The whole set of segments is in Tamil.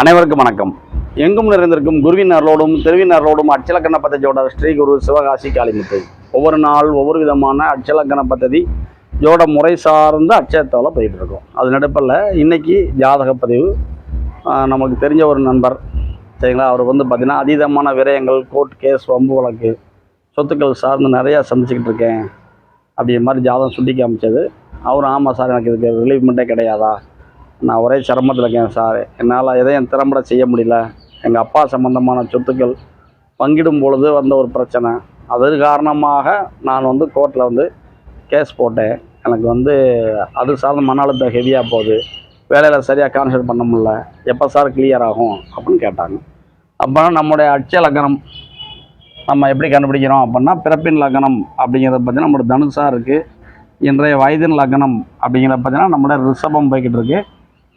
அனைவருக்கும் வணக்கம். எங்கும் நிறைந்திருக்கும் குருவின் அருளோடும் தெருவின் அருளோடும் அச்சலக்கண பத்ததியோட ஸ்ரீ குரு சிவகாசி காளிமுத்து. ஒவ்வொரு நாள் ஒவ்வொரு விதமான அச்சலக்கண பத்ததி ஜோட முறை சார்ந்த அச்சயத்தால் போயிட்டு இருக்கோம். அது நடுப்பில் இன்னைக்கு ஜாதக பதிவு நமக்கு தெரிஞ்ச ஒரு நண்பர் சரிங்களா? அவர் வந்து பார்த்திங்கன்னா அதீதமான விரயங்கள் கோர்ட் கேஸ் வம்பு வழக்கு சொத்துக்கள் சார்ந்து நிறையா சந்திச்சுக்கிட்டு இருக்கேன். அப்படிங்கிற மாதிரி ஜாதகம் சுட்டி காமிச்சது. அவர் ஆமாம் சார் எனக்கு இதுக்கு ரிலீவ்மெண்ட்டே கிடையாதா? நான் ஒரே சிரமத்தில் இருக்கேன் சார். என்னால் எதையும் திறம்பட செய்ய முடியல. எங்கள் அப்பா சம்மந்தமான சொத்துக்கள் பங்கிடும் பொழுது வந்த ஒரு பிரச்சனை. அது காரணமாக நான் வந்து கோர்ட்டில் வந்து கேஸ் போட்டேன். எனக்கு வந்து அது சார்ந்த மன அழுத்தம் ஹெவியாக போகுது. வேலையில் சரியாக கான்சன்ட்ரேட் பண்ண முடில எப்போ சார் கிளியர் ஆகும் அப்படின்னு கேட்டாங்க. அப்போ நம்முடைய அட்சய லக்கணம் நம்ம எப்படி கண்டுபிடிக்கிறோம் அப்படின்னா பிறப்பின் லக்கணம் அப்படிங்கிறத பார்த்தீங்கன்னா நம்மளோட தனுசாக இருக்குது இன்றைய வயதின் லக்னம் அப்படிங்கிறத பார்த்தீங்கன்னா நம்மளோட ரிஷபம் போய்கிட்டு இருக்குது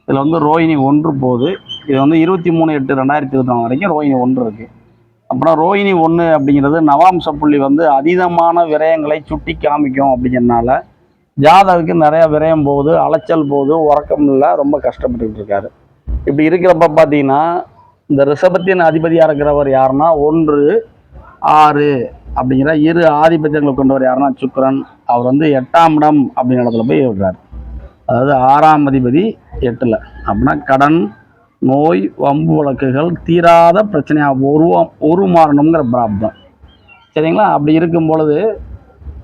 இதில் வந்து ரோஹிணி ஒன்று போகுது. இது வந்து இருபத்தி மூணு எட்டு ரெண்டாயிரத்தி இருபத்தி நாலு வரைக்கும் ரோஹிணி ஒன்று இருக்குது அப்புறம் ரோஹிணி ஒன்று அப்படிங்கிறது நவாம்ச புள்ளி வந்து அதீதமான விரயங்களை சுட்டி காமிக்கும் அப்படிங்கிறனால ஜாதகருக்கு நிறையா விரயம் போகுது அலைச்சல் போகுது உறக்கம் இல்லை ரொம்ப கஷ்டப்பட்டுக்கிட்டு இருக்காரு. இப்படி இருக்கிறப்ப பார்த்தீங்கன்னா இந்த ரிஷபத்தின் அதிபதியாக இருக்கிறவர் யாருன்னா ஒன்று ஆறு அப்படிங்கிற இரு ஆதிபத்தியங்களை கொண்டவர் யாருன்னா சுக்கரன். அவர் வந்து எட்டாம் இடம் அப்படிங்கிற இடத்துல போய் இருக்கிறார். அதாவது ஆறாம் அதிபதி எட்டில். அப்படின்னா கடன் நோய் வம்பு வழக்குகள் தீராத பிரச்சனையாக ஒரு மாறணுங்கிற பிராப்தம். சரிங்களா? அப்படி இருக்கும் பொழுது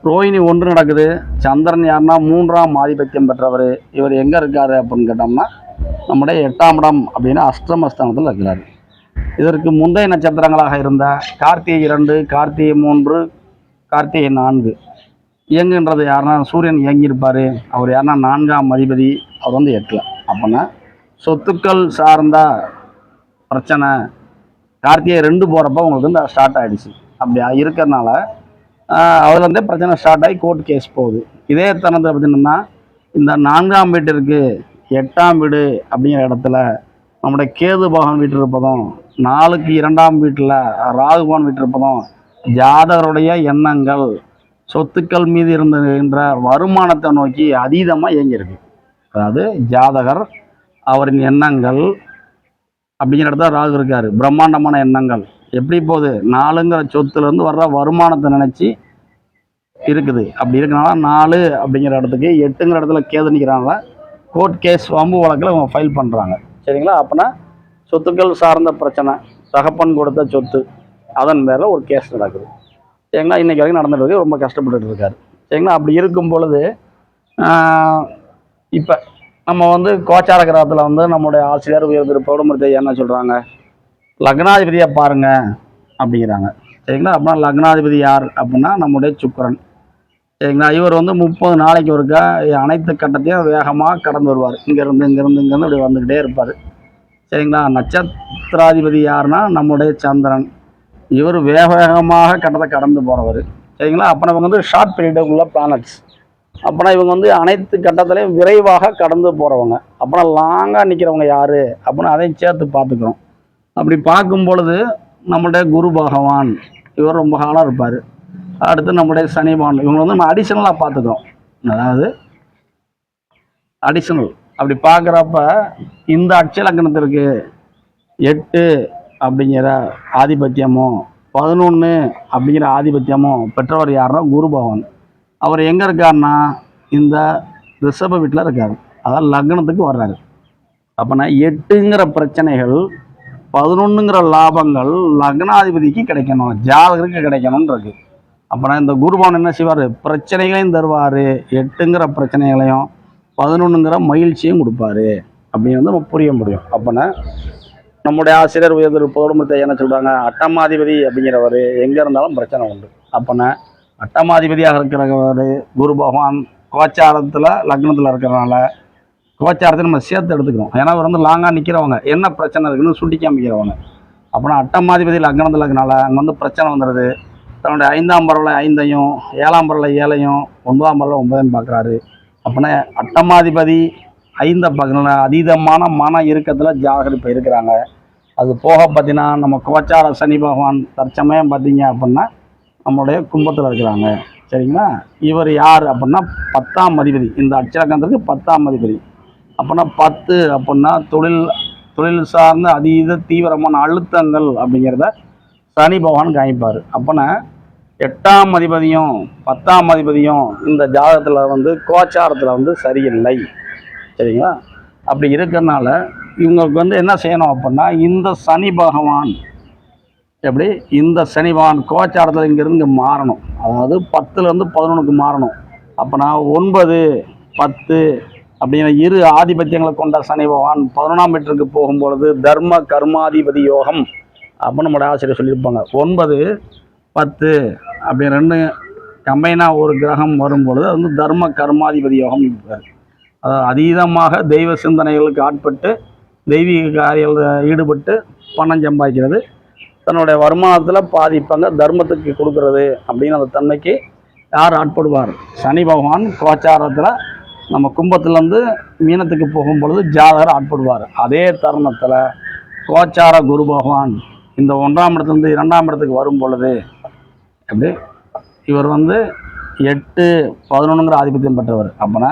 ரோஹிணி ஒன்று நடக்குது. சந்திரன் யாருன்னா மூன்றாம் ஆதிபத்தியம் பெற்றவர். இவர் எங்கே இருக்காரு அப்படின்னு கேட்டோம்னா நம்முடைய எட்டாம் இடம் அப்படின்னு அஷ்டமஸ்தானத்தில் இருக்கிறார். இதற்கு முந்தைய நட்சத்திரங்களாக இருந்த கார்த்திகை இரண்டு கார்த்திகை மூன்று கார்த்திகை நான்கு. இயங்குன்றது யாருன்னா சூரியன் இயங்கியிருப்பார். அவர் யாருன்னா நான்காம் அதிபதி. அவர் வந்து எட்டில். அப்போனா சொத்துக்கள் சார்ந்த பிரச்சனை. கார்த்திகை ரெண்டு போகிறப்ப உங்களுக்கு வந்து ஸ்டார்ட் ஆகிடுச்சு அப்படி இருக்கிறனால வந்து பிரச்சனை ஸ்டார்ட் ஆகி கோர்ட் கேஸ் போகுது. இதே தருணத்தில் பார்த்தீங்கன்னா இந்த நான்காம் வீட்டிற்கு எட்டாம் வீடு அப்படிங்கிற இடத்துல நம்முடைய கேது பகவான் வீட்டு இருப்பதும் நாளுக்கு இரண்டாம் வீட்டில் ராகுபவன் வீட்டு இருப்பதும் ஜாதகருடைய எண்ணங்கள் சொத்துக்கள் மீது இருந்துகின்ற வருமானத்தை நோக்கி அதீதமாக இயங்கியிருக்கு. அதாவது ஜாதகர் அவரின் எண்ணங்கள் அப்படிங்கிற இடத்துல ராகு இருக்காரு. பிரம்மாண்டமான எண்ணங்கள். எப்படி போகுது? நாலுங்கிற சொத்துலேருந்து வர்ற வருமானத்தை நினச்சி இருக்குது. அப்படி இருக்கனால நாலு அப்படிங்கிற இடத்துக்கு எட்டுங்கிற இடத்துல கேது நிற்கிறாங்கள கோர்ட் கேஸ் வம்பு வழக்கில் அவங்க ஃபைல் பண்ணுறாங்க சரிங்களா? அப்போனா சொத்துக்கள் சார்ந்த பிரச்சனை தகப்பன் கொடுத்த சொத்து அதன் பேரில் ஒரு கேஸ் நடக்குது. ஏங்கன்னா இன்றைக்கி வரைக்கும் நடந்துட்டு ரொம்ப கஷ்டப்பட்டுட்டு இருக்காரு. சரிங்களா அப்படி இருக்கும் பொழுது இப்போ நம்ம வந்து கோச்சார கிரகத்தில் வந்து நம்முடைய ஆசிரியர் உயர் திரு பௌடமூர்த்தி என்ன சொல்கிறாங்க லக்னாதிபதியை பாருங்க அப்படிங்கிறாங்க. சரிங்களா? அப்படின்னா லக்னாதிபதி யார் அப்படின்னா நம்முடைய சுக்கரன். சரிங்களா? இவர் வந்து முப்பது நாளைக்கு ஒருக்கா அனைத்து கட்டத்தையும் வேகமாக கடந்து வருவார். இங்கேருந்து இங்கேருந்து இங்கேருந்து இப்படி வந்துக்கிட்டே இருப்பார். சரிங்களா? நட்சத்திராதிபதி யாருன்னா நம்முடைய சந்திரன். இவர் வேக வேகமாக கட்டத்தை கடந்து போகிறவர் சரிங்களா? அப்போ இவங்க வந்து ஷார்ட் பீரியடுக்குள்ள பிளானட்ஸ் அப்போனா இவங்க வந்து அனைத்து கட்டத்திலையும் விரைவாக கடந்து போகிறவங்க அப்போனா லாங்காக நிற்கிறவங்க யார்? அப்படின்னு அதையும் சேர்த்து பார்த்துக்கிறோம் அப்படி பார்க்கும் பொழுது நம்மளுடைய குரு பகவான் இவர் ரொம்ப காலம் இருப்பார். அடுத்து நம்முடைய சனி பகவான் வந்து நம்ம அடிஷனலாக பார்த்துக்கிறோம். அதாவது அடிஷனல் அப்படி பார்க்குறப்ப இந்த அட்சலக்கணத்திற்கு எட்டு அப்படிங்கிற ஆதிபத்தியமும் பதினொன்று அப்படிங்கிற ஆதிபத்தியமும் பெற்றவர் யாருன்னா குரு பகவான். அவர் எங்கே இருக்காருன்னா இந்த ரிஷப வீட்டில் இருக்கார். அதான் லக்னத்துக்கு வர்றாரு. அப்போனா எட்டுங்கிற பிரச்சனைகள் பதினொன்றுங்கிற லாபங்கள் லக்னாதிபதிக்கு கிடைக்கணும் ஜாதகருக்கு கிடைக்கணும்னு இருக்கு அப்போனா இந்த குருபவன் என்ன செய்வார்? பிரச்சனைகளையும் தருவார். எட்டுங்கிற பிரச்சனைகளையும் பதினொன்றுங்கிற மகிழ்ச்சியும் கொடுப்பாரு. அப்படின்னு வந்து நம்ம புரிய முடியும். அப்போனா நம்முடைய ஆசிரியர் உயர்ந்த பௌர்ணமத்தை என்ன சொல்கிறாங்க அட்டமாதிபதி அப்படிங்கிறவர் எங்கே இருந்தாலும் பிரச்சனை உண்டு. அப்போனா அட்டமாதிபதியாக இருக்கிறவர் குரு பகவான் கோச்சாரத்தில் லக்னத்தில் இருக்கிறனால கோச்சாரத்தை நம்ம சேர்த்து எடுத்துக்கணும். ஏன்னா அவர் வந்து லாங்காக நிற்கிறவங்க என்ன பிரச்சனை இருக்குன்னு சுட்டி காமிக்கிறவங்க. அப்போனா அட்டமாதிபதி லக்னத்தில் இருக்கனால அங்கே வந்து பிரச்சனை வந்துடுது தன்னுடைய ஐந்தாம் பரவலை ஐந்தையும் ஏழாம் பரவலை ஏழையும் ஒன்பதாம் பரவலை ஒன்பதையும் பார்க்குறாரு. அப்படின்னா அட்டமாதிபதி ஐந்த பார்க்கணும்னா அதீதமான மன இறுக்கத்தில் ஜாகரிப்பு இருக்கிறாங்க. அது போக பார்த்தீங்கன்னா நம்ம கோச்சார சனி பகவான் தற்சமயம் பார்த்தீங்க அப்படின்னா நம்மளுடைய கும்பத்தில் இருக்கிறாங்க. சரிங்களா? இவர் யார் அப்படின்னா பத்தாம் அதிபதி. இந்த அட்சரக்கணத்திற்கு பத்தாம் அதிபதி. அப்படின்னா பத்து அப்படின்னா தொழில் தொழில் சார்ந்த அதீத தீவிரமான அழுத்தங்கள் அப்படிங்கிறத சனி பகவான் காமிப்பார். அப்போனா எட்டாம் அதிபதியும் பத்தாம் அதிபதியும் இந்த ஜாதகத்தில் வந்து கோச்சாரத்தில் வந்து சரியில்லை. சரிங்களா அப்படி இருக்கிறனால இவங்களுக்கு வந்து என்ன செய்யணும் அப்படின்னா இந்த சனி பகவான் எப்படி? இந்த சனி பகவான் கோச்சாரத்தில் இங்கேருந்து இங்கே மாறணும். அதாவது பத்துலேருந்து பதினொன்றுக்கு மாறணும். அப்போனா ஒன்பது பத்து அப்படிங்கிற இரு ஆதிபத்தியங்களை கொண்ட சனி பகவான் பதினொன்றாம் மீட்டருக்கு போகும்பொழுது தர்ம கர்மாதிபதி யோகம் அப்படின்னு நம்மளோட ஆசிரியர் சொல்லியிருப்பாங்க. ஒன்பது பத்து அப்படி ரெண்டு கம்பைனாக ஒரு கிரகம் வரும்பொழுது அது வந்து தர்ம கர்மாதிபதி யோகம் அதீதமாக தெய்வ சிந்தனைகளுக்கு ஆட்பட்டு தெய்வீக காரியங்களில் ஈடுபட்டு பணம் சம்பாதிக்கிறது. தன்னுடைய வருமானத்தில் பாதி பங்கை தர்மத்துக்கு கொடுக்கறது அப்படின்னு அந்த தன்மைக்கு யார் ஆட்படுவார்? சனி பகவான் கோச்சாரத்தில் நம்ம கும்பத்துலேருந்து மீனத்துக்கு போகும் பொழுது ஜாதகர் ஆட்படுவார். அதே தருணத்தில் கோச்சார குரு பகவான் இந்த ஒன்றாம் இடத்துலேருந்து இரண்டாம் இடத்துக்கு வரும் பொழுது எப்படி? இவர் வந்து எட்டு பதினொன்றுங்கிற ஆதிபத்தியம் பெற்றவர். அப்போனா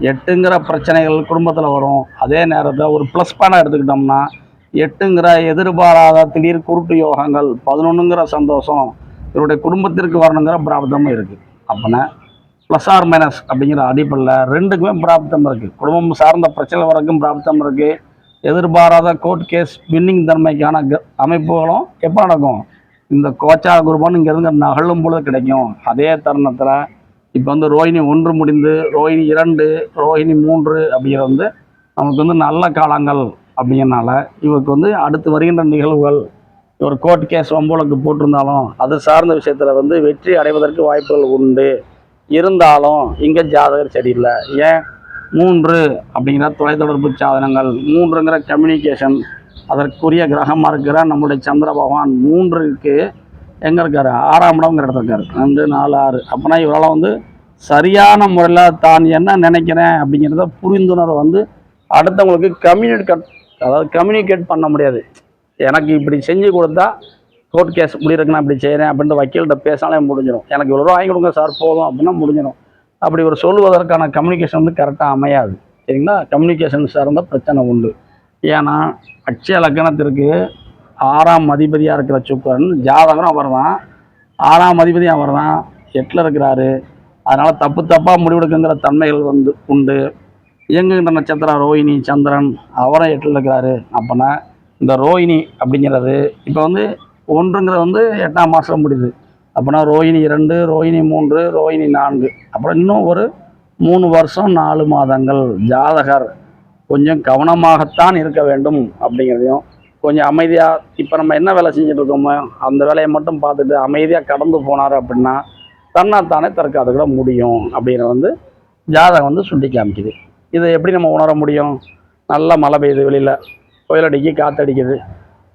எட்டுங்கிற பிரச்சனைகள் குடும்பத்தில் வரும். அதே நேரத்தில் ஒரு ப்ளஸ் பானை எடுத்துக்கிட்டோம்னா எட்டுங்கிற எதிர்பாராத திடீர் குருட்டு யோகங்கள் பதினொன்றுங்கிற சந்தோஷம் இவருடைய குடும்பத்திற்கு வரணுங்கிற பிராப்தமும் இருக்குது அப்போனா ப்ளஸ் ஆர் மைனஸ் அப்படிங்கிற அடிப்படையில் ரெண்டுக்குமே பிராப்தம் இருக்குது குடும்பம் சார்ந்த பிரச்சனை வரைக்கும் பிராப்தம் இருக்குது எதிர்பாராத கோர்ட் கேஸ் வின்னிங் தன்மைக்கான க- அமைப்புகளும் எப்போ நடக்கும்? இந்த கோச்சா குருபான் இங்கேருந்து நகழும் பொழுது கிடைக்கும். அதே தருணத்தில் இப்போ வந்து ரோஹிணி ஒன்று முடிந்து ரோஹிணி இரண்டு ரோஹிணி மூன்று அப்படிங்கிறது வந்து நமக்கு வந்து நல்ல காலங்கள் அப்படிங்கிறனால இவருக்கு வந்து அடுத்து வருகின்ற நிகழ்வுகள் இவர் கோர்ட் கேஸ் வம்போலுக்கு போட்டிருந்தாலும் அது சார்ந்த விஷயத்தில் வந்து வெற்றி அடைவதற்கு வாய்ப்புகள் உண்டு. இருந்தாலும் இங்கே ஜாதகர் சரியில்லை. ஏன்? மூன்று அப்படிங்கிற தொலைத்தொடர்பு சாதனங்கள் மூன்றுங்கிற கம்யூனிகேஷன் அதற்குரிய கிரகமாக இருக்கிற நம்முடைய சந்திர பகவான் மூன்றுக்கு எங்கே இருக்கார்? ஆறாம் இடம்ங்கிற இடத்துல இருக்கார். ரெண்டு நாலு ஆறு. அப்போனா இவரால் வந்து சரியான முறையில் தான் என்ன நினைக்கிறேன் அப்படிங்கிறத புரிந்துணர்வு வந்து அடுத்தவங்களுக்கு கம்யூனிகேட் அதாவது கம்யூனிகேட் பண்ண முடியாது. எனக்கு இப்படி செஞ்சு கொடுத்தா கோர்ட் கேஸ் முடியிருக்கு நான் இப்படி செய்கிறேன் அப்படின்ட்டு வக்கீல்கிட்ட பேசினாலே முடிஞ்சிடும் எனக்கு இவ்வளோ வாங்கி கொடுங்க சார் போதும் அப்படின்னா முடிஞ்சிடும் அப்படி ஒரு சொல்வதற்கான கம்யூனிகேஷன் வந்து கரெக்டாக அமையாது. சரிங்களா? கம்யூனிகேஷன் சார்ந்த பிரச்சனை உண்டு. ஏன்னா அச்ச லக்கணத்திற்கு ஆறாம் அதிபதியாக இருக்கிற சுக்கரன் ஜாதகம் அவர் தான் ஆறாம் அதிபதி அவர் தான் எட்டில் இருக்கிறாரு. அதனால் தப்பு தப்பாக முடிவெடுக்குங்கிற தன்மைகள் வந்து உண்டு. இயங்குகின்ற நட்சத்திரம் ரோஹிணி சந்திரன் அவரும் எட்டில் இருக்கிறாரு. அப்போனா இந்த ரோஹிணி அப்படிங்கிறது இப்போ வந்து ஒன்றுங்கிறது வந்து எட்டாம் மாதம் முடியுது. அப்போனா ரோஹிணி இரண்டு ரோஹிணி மூன்று ரோஹிணி நான்கு. அப்புறம் இன்னும் ஒரு மூணு வருஷம் நாலு மாதங்கள் ஜாதகர் கொஞ்சம் கவனமாகத்தான் இருக்க வேண்டும் அப்படிங்கிறதையும் கொஞ்சம் அமைதியாக இப்போ நம்ம என்ன வேலை செஞ்சுட்டு இருக்கோமோ அந்த வேலையை மட்டும் பார்த்துட்டு அமைதியாக கடந்து போனார் அப்படின்னா தன்னாகத்தானே தற்காத்து கூட முடியும் அப்படின்னு வந்து ஜாதகம் வந்து சுட்டி காமிக்குது. இதை எப்படி நம்ம உணர முடியும்? நல்லா மழை பெய்யுது வெளியில். புயல் அடிக்கி காற்றடிக்குது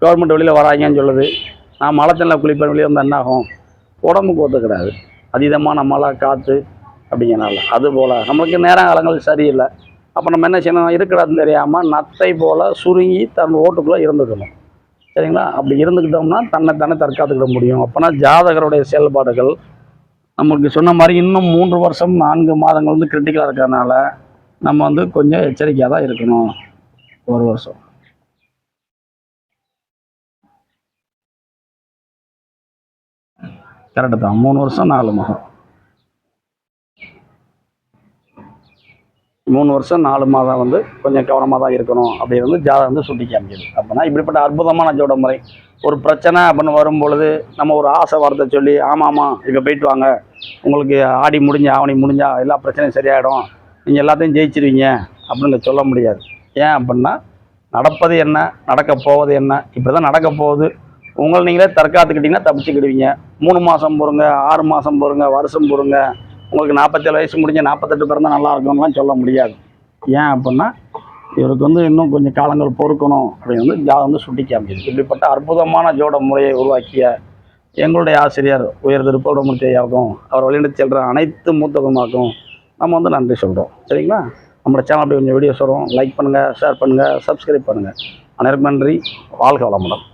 கவர்மெண்ட் வெளியில் வராங்கன்னு சொல்லுது. நான் மழை தண்ணில் குளிப்பேன் வெளியே வந்து என்ன ஆகும்? உடம்புக்கு ஒத்துக்கிடாது. அதீதமான மழை காற்று அப்படிங்கிறனால. அதுபோல் நம்மளுக்கு நேரங்காலங்கள் சரியில்லை. அப்போ நம்ம என்ன செய்யணும்? இருக்கிறது தெரியாமல் நத்தை போல் சுருங்கி தன் ஓட்டுக்குள்ளே இருந்துக்கணும். சரிங்களா? அப்படி இருந்துக்கிட்டோம்னா தன்னை தானே தற்காத்துக்கிட முடியும். அப்போனா ஜாதகருடைய செயல்பாடுகள் நமக்கு சொன்ன மாதிரி இன்னும் மூன்று வருஷம் நான்கு மாதங்கள் வந்து கிரிட்டிக்கலாக இருக்கிறதுனால நம்ம வந்து கொஞ்சம் எச்சரிக்கையாக தான் இருக்கணும். ஒரு வருஷம். கரெக்டு தான். மூணு வருஷம் நாலு மாதம். மூணு வருஷம் நாலு மாதம் வந்து கொஞ்சம் கவனமாக தான் இருக்கணும் அப்படின்னு வந்து ஜாதகம் வந்து சுட்டி காமிக்குது அப்படின்னா இப்படிப்பட்ட அற்புதமான ஜோட முறை. ஒரு பிரச்சனை அப்படின்னு வரும்பொழுது நம்ம ஒரு ஆசை வார்த்தை சொல்லி ஆமாம்மா இப்போ போயிட்டு வாங்க. உங்களுக்கு ஆடி முடிஞ்சா ஆவணி முடிஞ்சா எல்லா பிரச்சனையும் சரியாயிடும். நீங்கள் எல்லாத்தையும் ஜெயிச்சிருவீங்க. அப்படின்னு சொல்ல முடியாது. ஏன் அப்படின்னா நடப்பது என்ன நடக்க போவது என்ன? இப்படி தான் நடக்க போகுது. உங்களை நீங்களே தற்காத்துக்கிட்டிங்கன்னா தப்பிச்சுக்கிடுவீங்க. மூணு மாதம் பொறுங்க ஆறு மாதம் பொறுங்க வருஷம் பொறுங்க. உங்களுக்கு நாற்பத்தேழு வயசு முடிஞ்ச நாற்பத்தெட்டு பிறந்தால் நல்லா இருக்கும்லாம் சொல்ல முடியாது. ஏன் அப்படின்னா இவருக்கு வந்து இன்னும் கொஞ்சம் காலங்கள் பொறுக்கணும் அப்படின்னு வந்து ஜாதகம் வந்து சுட்டி காமிக்குது. இப்படிப்பட்ட அற்புதமான ஜோட முறையை உருவாக்கிய எங்களுடைய ஆசிரியர் உயர் திருப்பூடமூர்த்தி ஐயாவுக்கும் அவர் வழிநடத்தி செல்கிற அனைத்து மூத்தகமாக்கும் நம்ம வந்து நன்றி சொல்கிறோம் சரிங்களா? நம்மளோட சேனல் அப்படி கொஞ்சம் வீடியோஸ் வரும். லைக் பண்ணுங்கள் ஷேர் பண்ணுங்கள் சப்ஸ்கிரைப் பண்ணுங்கள் அனைவருக்கும் நன்றி. வாழ்க வளமுடன்.